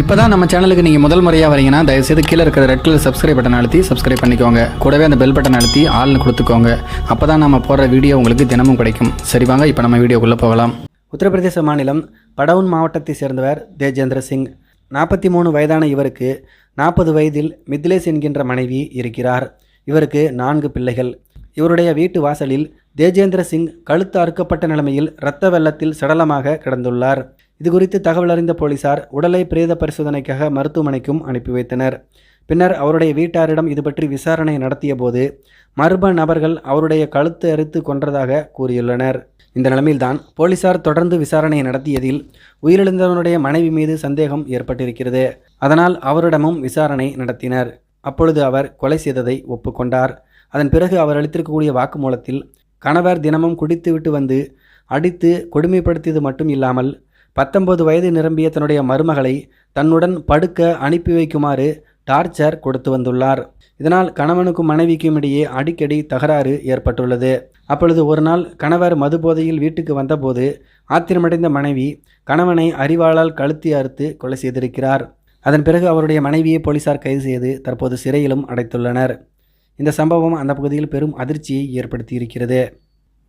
இப்போ தான் நம்ம சேனலுக்கு நீங்கள் முதல் முறையாக வரீங்கன்னா தயவுசெய்து கீழே இருக்கிற ரெட் கலர் சப்ஸ்கிரைப் பட்டன் அழுத்தி சப்ஸ்கிரைப் பண்ணிக்கோங்க. கூடவே அந்த பெல் பட்டன் அழுத்தி ஆள்னு கொடுத்துக்கோங்க. அப்போ தான் நம்ம போடுற வீடியோ உங்களுக்கு தினமும் கிடைக்கும். சரி வாங்க இப்போ நம்ம வீடியோக்குள்ளே போகலாம். உத்தரப்பிரதேச மாநிலம் படவுன் மாவட்டத்தை சேர்ந்தவர் தேஜேந்திர சிங். நாற்பத்தி மூணு வயதான இவருக்கு நாற்பது வயதில் மித்லேஷ் என்கின்ற மனைவி இருக்கிறார். இவருக்கு நான்கு பிள்ளைகள். இவருடைய வீட்டு வாசலில் தேஜேந்திர சிங் கழுத்து அறுக்கப்பட்ட நிலைமையில் இரத்த வெள்ளத்தில் சடலமாக கிடந்துள்ளார். இது குறித்து தகவல் அறிந்த போலீசார் உடலை பிரேத பரிசோதனைக்காக மருத்துவமனைக்கும் அனுப்பி வைத்தனர். பின்னர் அவருடைய வீட்டாரிடம் இது பற்றி விசாரணை நடத்திய போது மர்ம நபர்கள் அவருடைய கழுத்து அறுத்து கொன்றதாக கூறியுள்ளனர். இந்த நிலைமையில்தான் போலீசார் தொடர்ந்து விசாரணை நடத்தியதில் உயிரிழந்தவனுடைய மனைவி மீது சந்தேகம் ஏற்பட்டிருக்கிறது. அதனால் அவரிடமும் விசாரணை நடத்தினர். அப்பொழுது அவர் கொலை செய்ததை ஒப்புக்கொண்டார். அதன் பிறகு அவர் அளித்திருக்கக்கூடிய வாக்குமூலத்தில் கணவர் தினமும் குடித்துவிட்டு வந்து அடித்து கொடுமைப்படுத்தியது மட்டும் இல்லாமல் பத்தொன்பது வயது நிரம்பிய தன்னுடைய மருமகளை தன்னுடன் படுக்க அனுப்பி வைக்குமாறு டார்ச்சர் கொடுத்து வந்துள்ளார். இதனால் கணவனுக்கும் மனைவிக்கும் இடையே அடிக்கடி தகராறு ஏற்பட்டுள்ளது. அப்பொழுது ஒரு நாள் கணவர் மதுபோதையில் வீட்டுக்கு வந்தபோது ஆத்திரமடைந்த மனைவி கணவனை அறிவாளால் கழுத்தி அறுத்து கொலை செய்திருக்கிறார். அதன் பிறகு அவருடைய மனைவியை போலீசார் கைது செய்து தற்போது சிறையிலும் அடைத்துள்ளனர். இந்த சம்பவம் அந்த பகுதியில் பெரும் அதிர்ச்சியை ஏற்படுத்தி இருக்கிறது